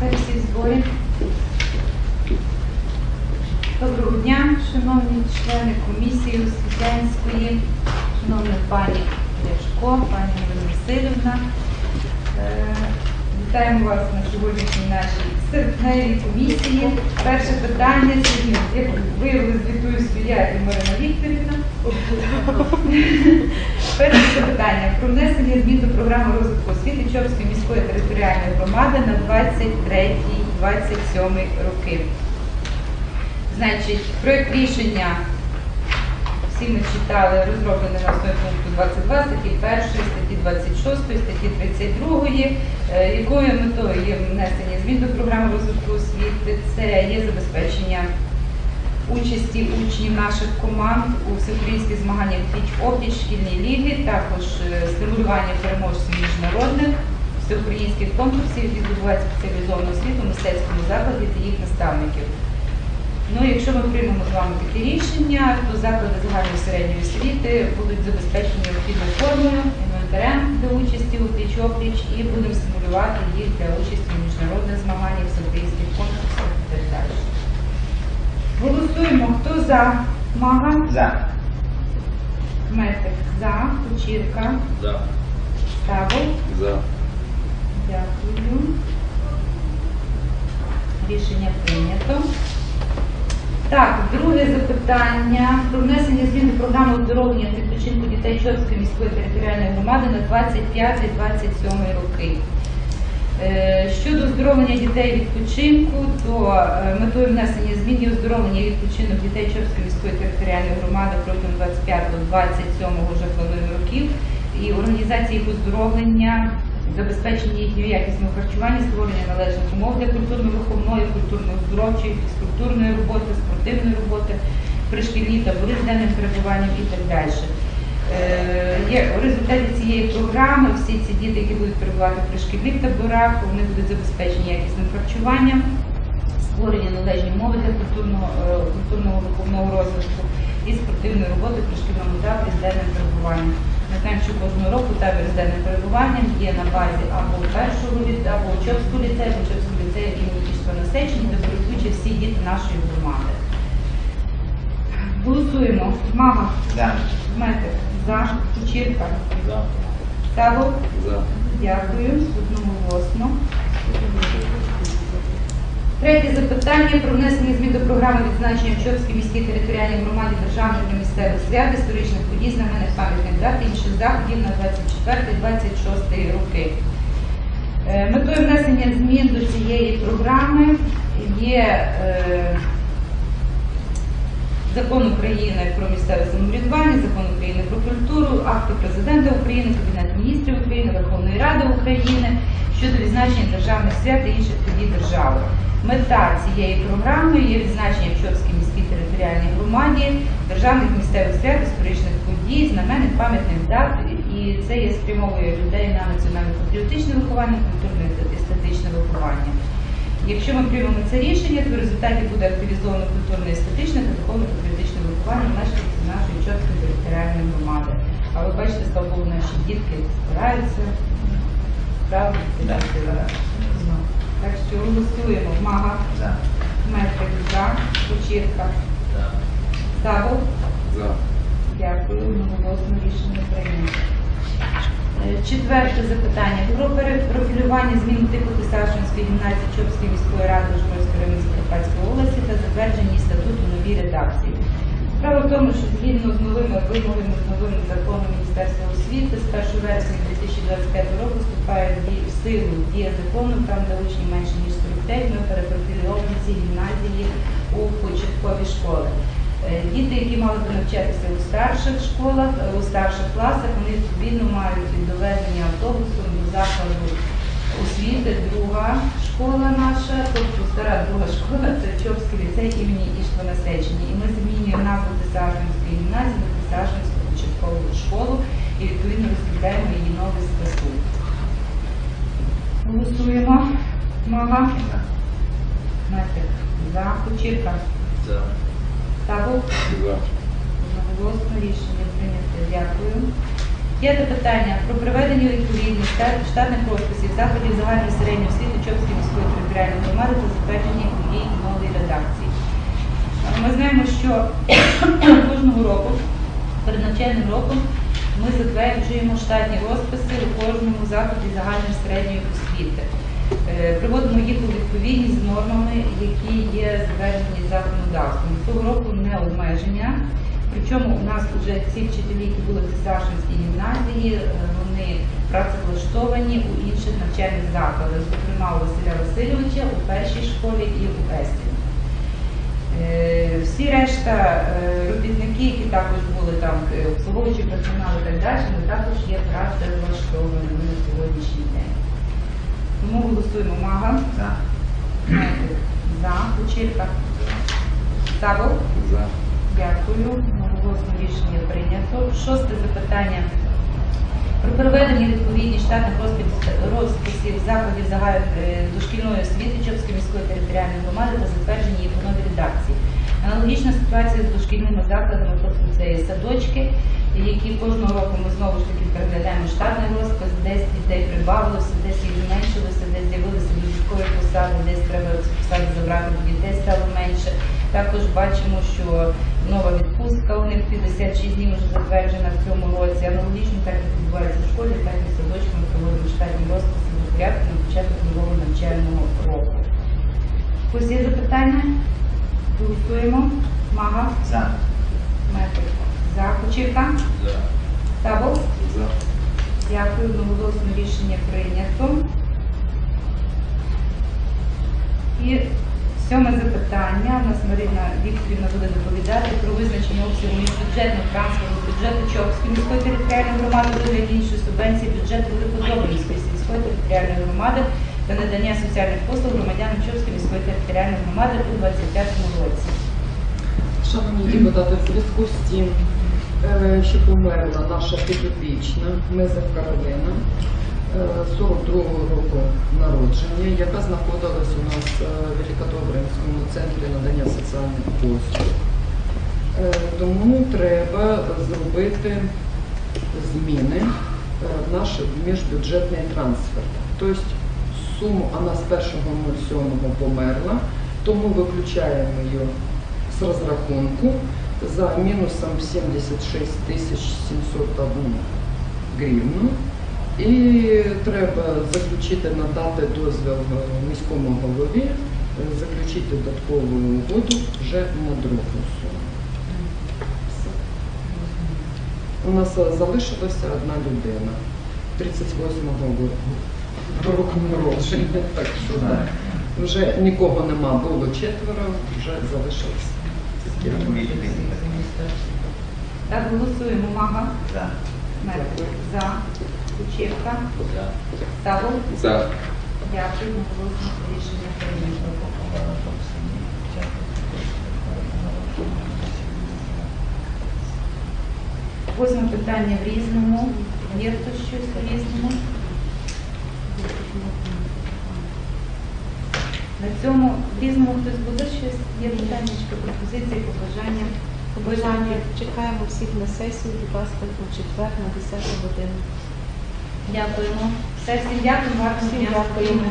сесії зборів. Доброго дня, шановні члени комісії освітянської, шановна пані Ляшко, пані Васильівна. Е, Вітаємо вас на сьогоднішній нашій серпневій комісії. Перше питання як виявили, звітую я і Марина Вікторівна. Перше питання про внесення змін до програми розвитку освіти Чопської міської територіальної громади на 23-27 роки. Значить, проект рішення всі ми читали, розроблений на основі пункту 22 статті 1, статті 26, статті 32, е, якою метою є внесення змін до програми розвитку освіти. Це є забезпечення участі учнів наших команд у всеукраїнських змаганнях Тіч-Оптіч, шкільній лігі, також е, стимулювання переможців міжнародних всеукраїнських конкурсів, які здобувають спеціалізовану освіту мистецькому закладі та їх наставників. Ну, якщо ми приймемо з вами таке рішення, то заклади загальної середньої освіти будуть забезпечені необхідною формою, інвентарем для участі у пліч-опліч і будемо стимулювати їх для участі у міжнародних змаганнях, всеукраїнських конкурсах і так далі. Голосуємо. Хто за? Мага? За. Метик. За. Кучірка. За. Ставол. За. Дякую. Рішення прийнято. Так, друге запитання про внесення змін до програми оздоровлення та відпочинку дітей Чорської міської територіальної громади на 25-27 роки. Е, Щодо оздоровлення дітей відпочинку, то е, метою внесення змін є оздоровлення відпочинок дітей Чорської міської територіальної громади протягом 25-27 вже плануємо років і організація їх оздоровлення, забезпечення їхнього якісного харчування, створення належних умов для культурно-виховної, культурно-оздоровчої, фізкультурної роботи, спортивної роботи, пришкільні табори з денним перебуванням і так далі. Е, в результаті цієї програми всі ці діти, які будуть перебувати в пришкільних таборах, вони будуть забезпечені якісним харчуванням, створення належні умови для культурного, е, культурного виховного розвитку і спортивної роботи в пришкільному таборі з денним перебуванням. Що кожного року табір з денним перебуванням є на базі або першого або Чопського ліцею, або Чопського ліцею імені Кішка насечення, де беруть всі діти нашої громади. Голосуємо. Мама, Да. Метик. за, Кучірка, За. Савок. За. Дякую. Одноголосно. Третє запитання про внесення змін до програми відзначення в Чопській міській територіальній громаді державних та місцевих свят, історичних подій, знаменних пам'ятних дат і інших заходів на 24-26 роки. Е, Метою внесення змін до цієї програми є е, Закон України про місцеве самоврядування, Закон України про культуру, акти президента України, Кабінет міністрів України, Верховної Ради України щодо відзначення державних свят та інших подій держави. Мета цієї програми є відзначення в Чопській міській територіальній громаді державних місцевих свят, історичних подій, знаменних пам'ятних дат, і це є спрямовує людей на національно-патріотичне виховання, культурне та естетичне виховання. Якщо ми приймемо це рішення, то в результаті буде активізовано культурне, естетичне та духовно-патріотичне виховання мешканців нашої чорської територіальної громади. А ви бачите, слава Богу, наші дітки стараються, правда, Ну, Так що голосуємо. Мага, За. Метрик, за, Кучірка, За. Савол. За. Дякую, одноголосно рішення прийнято. Е, Четверте запитання. Про перепрофілювання змін типу Тисашинської гімназії Чопської міської ради Жморської району Закарпатської області та затвердження статуту новій редакції. Справа в тому, що згідно з новими вимогами, з новим законом Міністерства освіти, з 1 вересня 2025 року вступає в дію- в силу дія закону, там де учні менше ніж 45, ми перепрофільовуємо ці гімназії у початкові школи. Е, Діти, які мали би навчатися у старших школах, е, у старших класах, вони відповідно мають доведення автобусом до закладу освіти, друга школа наша, тобто стара друга школа, це Чопський ліцей імені Ішва Насечені. І ми змінюємо назву Тисашинської гімназії на Тисашинську початкову школу і відповідно розробляємо її новий статут. Голосуємо. Мага. Метик. За. Кучірка. За. Табу. За. Одноголосно рішення прийнято. Дякую. П'яте питання про приведення у відповідність штатних розписів заходів загальної середньої освіти Чопської міської територіальної громади та затвердження її в новій редакції. Ми знаємо, що кожного року, перед навчальним роком, ми затверджуємо штатні розписи у кожному закладі загальної середньої освіти. Е, Приводимо їх у відповідність з нормами, які є затверджені законодавством. Цього року не обмеження. Причому у нас вже ці вчителі, які були в Цесаршинській гімназії, е, вони працевлаштовані у інших навчальних закладах, зокрема у Василя Васильовича, у першій школі і у Естрі. Е, Всі решта робітники, які також були там обслуговуючі персонал і так далі, вони також є працевлаштованими на сьогоднішній день. Тому голосуємо мага. За. За. Кучерка. Савол. За. Дякую. Голосно рішення прийнято. Шосте запитання. Про проведення відповідні штатних розпис- розписів закладів загальної дошкільної освіти Чопської міської територіальної громади та затвердження їх у новій редакції. Аналогічна ситуація з дошкільними закладами, тобто це садочки, які кожного року ми знову ж таки переглядаємо штатний розпис, десь дітей прибавилося, десь їх зменшилося, десь з'явилися додаткові посади, десь треба посади забрати, дітей стало менше. Також бачимо, що нова відпустка у них 56 днів вже затверджена в цьому році. Аналогічно так як відбувається в школі, так і в садочку ми проводимо штатні розписи до порядку на початку нового навчального року. Ось є запитання? Голосуємо. Мага, За. Метик. За. Кучівка. За. Дякую, одноголосно рішення прийнято. І сьоме запитання. У нас Марина Вікторівна буде доповідати про визначення обсягу міжбюджетного трансферу бюджету Чопської міської територіальної громади вигляді іншої субвенції бюджету Великодобрівської сільської територіальної громади та надання соціальних послуг громадянам Чопської міської територіальної громади у 2025 році. Шановні депутати, в зв'язку з тим, е, що померла наша підопічна Мезер Каролина, е, 42-го року народження, яка знаходилась у нас е, в Великодобринському центрі надання соціальних послуг. Е, Тому треба зробити зміни е, в наш міжбюджетний трансфер. Тобто суму вона з 1.07 померла, тому виключаємо її з розрахунку за мінусом 76 тисяч 701 гривну. І треба заключити, надати дозвіл міському голові, заключити додаткову угоду вже на другу суму. У нас залишилася одна людина 38-го року народження, так що вже нікого нема, було четверо, вже залишилося. Так, голосуємо. Мага, За. Метик. За. Кучівка. За. Табол. За. Дякую, одноголосно рішення прийнято. Восьме питання в різному. Є хтось щось в різному? На цьому різному хтось буде щось? Є питання, пропозиції, побажання? Побажання чекаємо всіх на сесію, будь ласка, у четвер на 10 годину. Дякуємо. Все, всім дякую, гарного Всім дякуємо.